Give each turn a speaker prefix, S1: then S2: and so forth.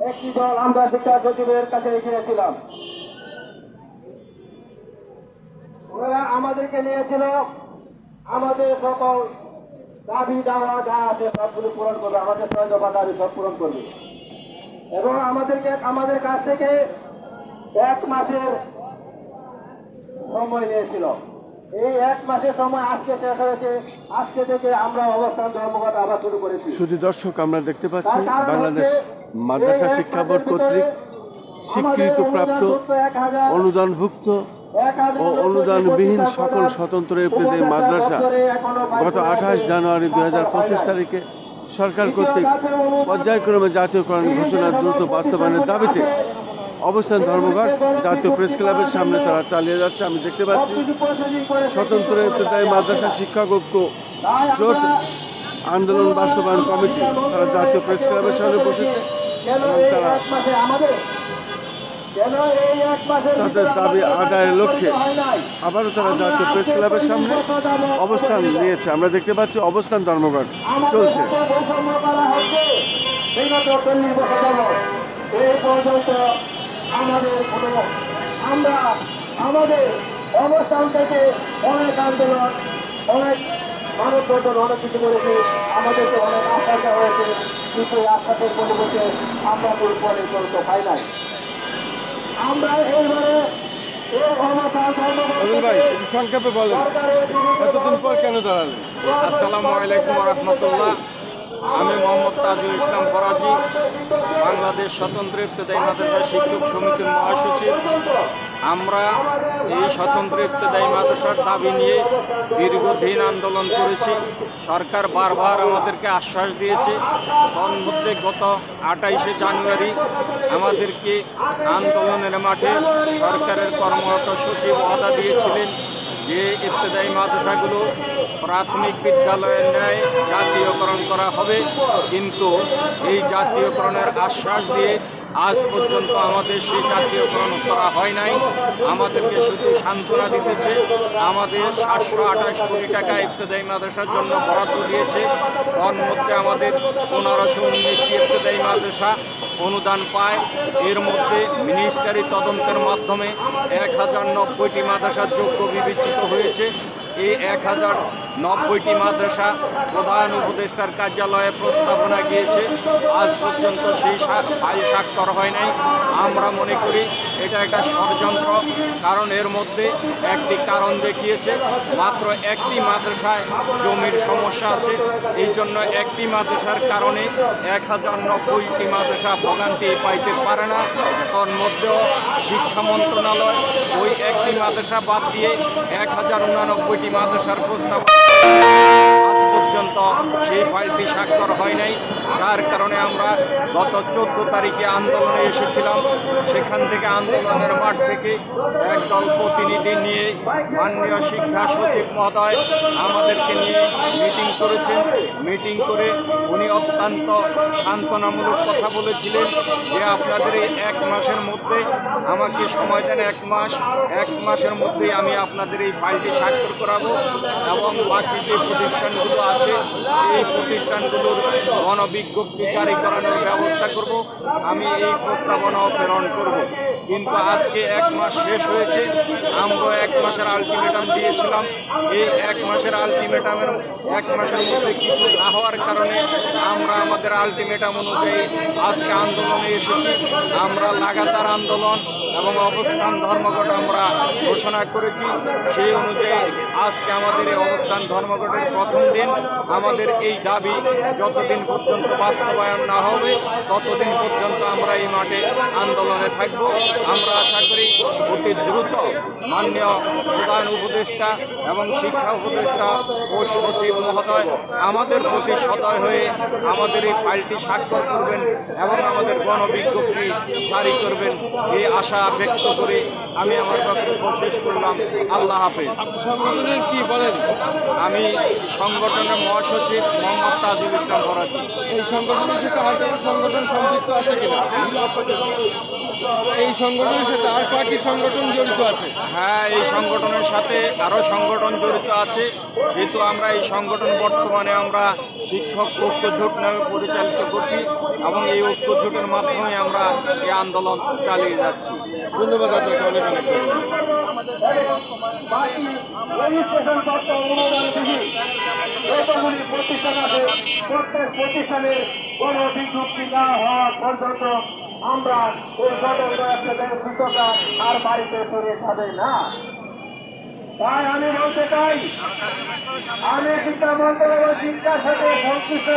S1: একটি দল আমরা শিক্ষা সচিবের কাছে গিয়েছিলাম। ওরা আমাদেরকে নিয়েছিল। আমাদের সকল দাবি দাওয়া যা আছে সবগুলো পূরণ করবে। আমাদের ছয় দাবি সব পূরণ করবে। এবং আমাদেরকে, আমাদের কাছ থেকে এক মাসের সময় নিয়েছিল। এই এক মাসের সময় আজকে শেষ হয়েছে। আজকে থেকে আমরা অবস্থান ধর্মঘট আবার শুরু করেছি।
S2: শুধু দর্শক আমরা দেখতে পাচ্ছি বাংলাদেশ মাদ্রাসা শিক্ষা বোর্ড কর্তৃক স্বীকৃতপ্রাপ্ত অনুদানভুক্ত ও অনুদানবিহীন সকল স্বতন্ত্র ইবতদায়ী মাদ্রাসা গত আঠাশ জানুয়ারি দুই হাজার পঁচিশ তারিখে সরকার কর্তৃক পর্যায়ক্রমে জাতীয়করণ ঘোষণা দ্রুত বাস্তবায়নের দাবিতে অবস্থান ধর্মঘট, জাতীয় প্রেস ক্লাবের সামনে তারা চালিয়ে যাচ্ছে, আমি দেখতে পাচ্ছি স্বতন্ত্র মাদ্রাসা শিক্ষক ঐক্য জোট আন্দোলন বাস্তবায়ন কমিটি, তারা জাতীয় প্রেস ক্লাবের সামনে বসেছে এবং তারা তাদের দাবি আদায়ের লক্ষ্যে আবারও তারা জাতীয় প্রেস ক্লাবের সামনে অবস্থান নিয়েছে আমরা দেখতে পাচ্ছি অবস্থান ধর্মঘট চলছে।
S1: এই পর্যন্ত আমাদের কোনো আমরা আমাদের অবস্থান থেকে অনেক আন্দোলন অনেক মানব বন্ধন অনেক কিছু করেছে আমাদেরকে অনেক আশা দেওয়া হয়েছে কিন্তু এই আশ্বাসের পরিবর্তে আমরা কোনো পরিচালিত পাই নাই। আমরা এইবারে
S2: সংক্ষেপে বলেন এতদিন পর কেন দাঁড়ালেন?
S3: আসসালামু আলাইকুম রহমতুল্লাহ। আমি মোহাম্মদ তাজুল ইসলাম ফরাজি, বাংলাদেশ স্বতন্ত্র ইবতদায়ী মাদ্রাসা শিক্ষক সমিতির মহাসচিব। আমরা এই স্বতন্ত্র ইবতদায়ী মাদ্রাসার দাবি নিয়ে দীর্ঘদিন আন্দোলন করেছি। সরকার বারবার আমাদেরকে আশ্বাস দিয়েছে। তার মধ্যে গত আঠাইশে জানুয়ারি আমাদেরকে আন্দোলনের মাঠে সরকারের কর্মরত সচিব ওয়াদা দিয়েছিলেন যে ইবতদায়ী মাদ্রাসাগুলো প্রাথমিক বিদ্যালয়ের ন্যায় জাতীয়করণ করা হবে। কিন্তু এই জাতীয়করণের আশ্বাস দিয়ে আজ পর্যন্ত আমাদের সেই জাতীয়করণ করা হয় নাই। আমাদেরকে শুধু সান্ত্বনা দিতেছে, আমাদের সাতশো আঠাশ কোটি টাকা ইবতদায়ী মাদ্রাসার জন্য বরাদ্দ দিয়েছে। তার মধ্যে আমাদের পনেরোশো উনিশটি ইবতদায়ী মাদ্রাসা অনুদান পায়। এর মধ্যে মিনিস্টারি তদন্তের মাধ্যমে এক হাজার নব্বইটি মাদ্রাসার যোগ্য বিবেচিত হয়েছে। এই এক হাজার নব্বইটি মাদ্রাসা প্রধান উপদেষ্টার কার্যালয়ে প্রস্তাবনা গিয়েছে। আজ পর্যন্ত সেই ফাইল স্বাক্ষর হয় নাই। আমরা মনে করি এটা একটা ষড়যন্ত্র, কারণ এর মধ্যে একটি কারণ দেখিয়েছে, মাত্র একটি মাদ্রাসায় জমির সমস্যা আছে। এই জন্য একটি মাদ্রাসার কারণে এক হাজার নব্বইটি মাদ্রাসা ভোগান্তি পাইতে পারে না। তার মধ্যেও শিক্ষা মন্ত্রণালয় ওই একটি মাদ্রাসা বাদ দিয়ে এক হাজার উনানব্বইটি মাদ্রাসার প্রস্তাব আজ পর্যন্ত সেই ফাইলটি স্বাক্ষর হয় নাই। যার কারণে আমরা গত চোদ্দ তারিখে আন্দোলনে এসেছিলাম। সেখান থেকে আন্দোলনের মাঠ থেকে একদল প্রতিনিধি নিয়ে মাননীয় শিক্ষা সচিব মহোদয় আমাদেরকে নিয়ে মিটিং করেছেন। মিটিং করে উনি অত্যন্ত সান্ত্বনামূলক কথা বলেছিলেন যে আপনাদের এই এক মাসের মধ্যে আমাকে সময় দেন এক মাস, এক মাসের মধ্যেই আমি আপনাদের এই ফাইলটি স্বাক্ষর করাবো এবং বাকি যে প্রতিষ্ঠানগুলো আছে, এই প্রতিষ্ঠানগুলোর গণবিজ্ঞপ্তি জারি করানোর ব্যবস্থা করব। আমি এই প্রস্তাবনাও প্রেরণ করব। কিন্তু আজকে এক মাস শেষ হয়েছে আমরা এক মাসের আলটিমেটাম দিয়েছিলাম। এই এক মাসের আলটিমেটামের এক মাসের মধ্যে কিছু না হওয়ার কারণে আমরা আমাদের আলটিমেটাম অনুযায়ী আজকে আন্দোলনে এসেছি। আমরা লাগাতার আন্দোলন এবং অবস্থান ধর্মঘট আমরা ঘোষণা করেছি। সেই অনুযায়ী আজকে আমাদের এই অবস্থান ধর্মঘটের প্রথম দিন। আমাদের এই দাবি যতদিন পর্যন্ত বাস্তবায়ন না হবে, ততদিন পর্যন্ত আমরা মাঠে আন্দোলনে থাকব। আমরা আশা করি অতি দ্রুত মাননীয় প্রধান উপদেষ্টা এবং শিক্ষা উপদেষ্টা ও সচিব মহোদয় আমাদের প্রতি সদয় হয়ে আমাদের এই ফাইলটি স্বাক্ষর করবেন এবং আমাদের গণবিজ্ঞপ্তি জারি করবেন এই আশা ব্যক্ত করে আমি আমার বক্তব্য শেষ করলাম। আল্লাহ হাফেজ।
S2: সংগঠনের কি বলেন?
S3: আমি সংগঠনের মহাসচিব মোহাম্মদ তাজুল ইসলাম ফরাজি
S4: এই সংগঠনের সাথে আর কোনো সংগঠন সম্পৃক্ত আছে কিনা? এই সংগঠনের সাথে আর কয়েকটি সংগঠন জড়িত আছে?
S3: হ্যাঁ এই সংগঠনের সাথে আরও সংগঠন জড়িত আছে। যেহেতু আমরা এই সংগঠন বর্তমানে আমরা শিক্ষক ঐক্য জোট নামে পরিচালিত করছি এবং এই ঐক্য জোটের মাধ্যমে আমরা এই আন্দোলন চালিয়ে যাচ্ছি।
S4: ধন্যবাদ আপনাকে অনেক অনেক
S1: প্রতিষ্ঠান কোনো বিজ্ঞপ্তি না হওয়া পর্যন্ত আমরা এই একটা শিক্ষকরা আর বাড়িতে ফিরে যাবে না। তাই আমি বলতে চাই, আমি শিক্ষা শিক্ষার সাথে সংশ্লিষ্ট